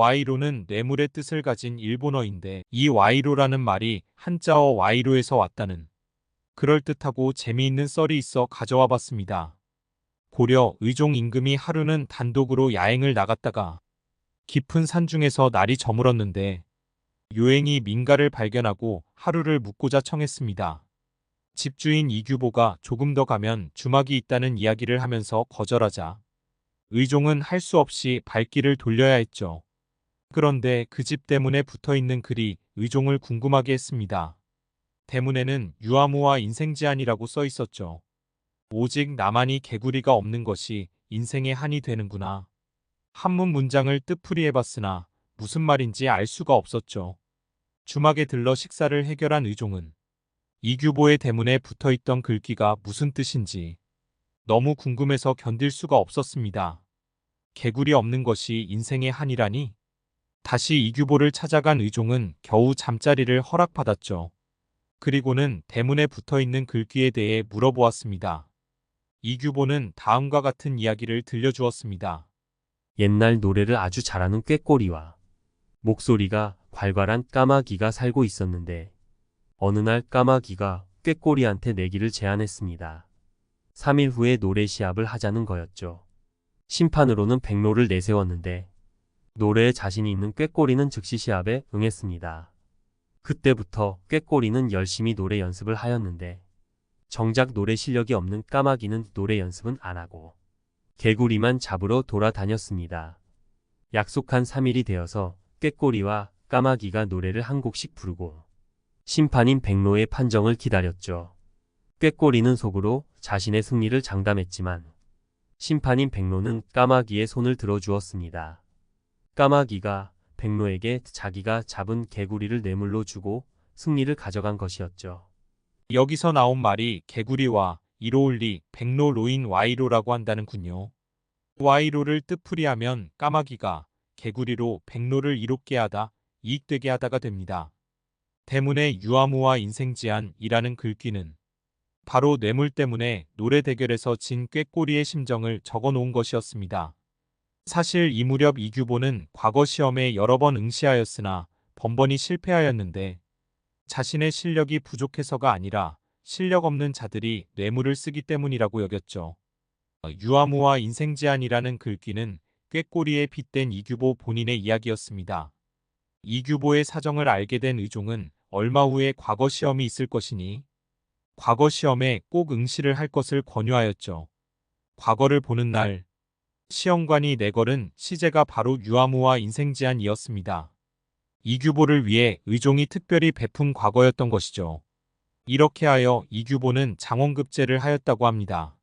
와이로는 뇌물의 뜻을 가진 일본어인데 이 와이로라는 말이 한자어 와이로에서 왔다는 그럴듯하고 재미있는 썰이 있어 가져와 봤습니다. 고려 의종 임금이 하루는 단독으로 야행을 나갔다가 깊은 산 중에서 날이 저물었는데 요행이 민가를 발견하고 하루를 묵고자 청했습니다. 집주인 이규보가 조금 더 가면 주막이 있다는 이야기를 하면서 거절하자 의종은 할 수 없이 발길을 돌려야 했죠. 그런데 그 집 대문에 붙어 있는 글이 의종을 궁금하게 했습니다. 대문에는 유아무와 인생 제한이라고 써 있었죠. 오직 나만이 개구리가 없는 것이 인생의 한이 되는구나. 한문 문장을 뜻풀이 해 봤으나 무슨 말인지 알 수가 없었죠. 주막에 들러 식사를 해결한 의종은 이규보의 대문에 붙어 있던 글귀가 무슨 뜻인지 너무 궁금해서 견딜 수가 없었습니다. 개구리 없는 것이 인생의 한이라니? 다시 이규보를 찾아간 의종은 겨우 잠자리를 허락받았죠. 그리고는 대문에 붙어 있는 글귀에 대해 물어보았습니다. 이규보는 다음과 같은 이야기를 들려주었습니다. 옛날 노래를 아주 잘하는 꾀꼬리와 목소리가 괄괄한 까마귀가 살고 있었는데 어느 날 까마귀가 꾀꼬리한테 내기를 제안했습니다. 3일 후에 노래 시합을 하자는 거였죠. 심판으로는 백로를 내세웠는데 노래에 자신이 있는 꾀꼬리는 즉시 시합에 응했습니다. 그때부터 꾀꼬리는 열심히 노래 연습을 하였는데 정작 노래 실력이 없는 까마귀는 노래 연습은 안 하고 개구리만 잡으러 돌아다녔습니다. 약속한 3일이 되어서 꾀꼬리와 까마귀가 노래를 한 곡씩 부르고 심판인 백로의 판정을 기다렸죠. 꾀꼬리는 속으로 자신의 승리를 장담했지만 심판인 백로는 까마귀의 손을 들어주었습니다. 까마귀가 백로에게 자기가 잡은 개구리를 뇌물로 주고 승리를 가져간 것이었죠. 여기서 나온 말이 개구리와 이로울리 백로 로인 와이로라고 한다는군요. 와이로를 뜻풀이하면 까마귀가 개구리로 백로를 이롭게 하다 이익되게 하다가 됩니다. 대문의 유아무와 인생지안이라는 글귀는 바로 뇌물 때문에 노래 대결에서 진 꾀꼬리의 심정을 적어 놓은 것이었습니다. 사실 이 무렵 이규보는 과거 시험에 여러 번 응시하였으나 번번이 실패하였는데 자신의 실력이 부족해서가 아니라 실력 없는 자들이 뇌물을 쓰기 때문이라고 여겼죠. 유아무와 인생제한이라는 글귀는 꾀꼬리에 빗댄 이규보 본인의 이야기였습니다. 이규보의 사정을 알게 된 의종은 얼마 후에 과거 시험이 있을 것이니 과거 시험에 꼭 응시를 할 것을 권유하였죠. 과거를 보는 날 시험관이 내걸은 시제가 바로 유아무와 인생제한이었습니다. 이규보를 위해 의종이 특별히 베푼 과거였던 것이죠. 이렇게 하여 이규보는 장원급제를 하였다고 합니다.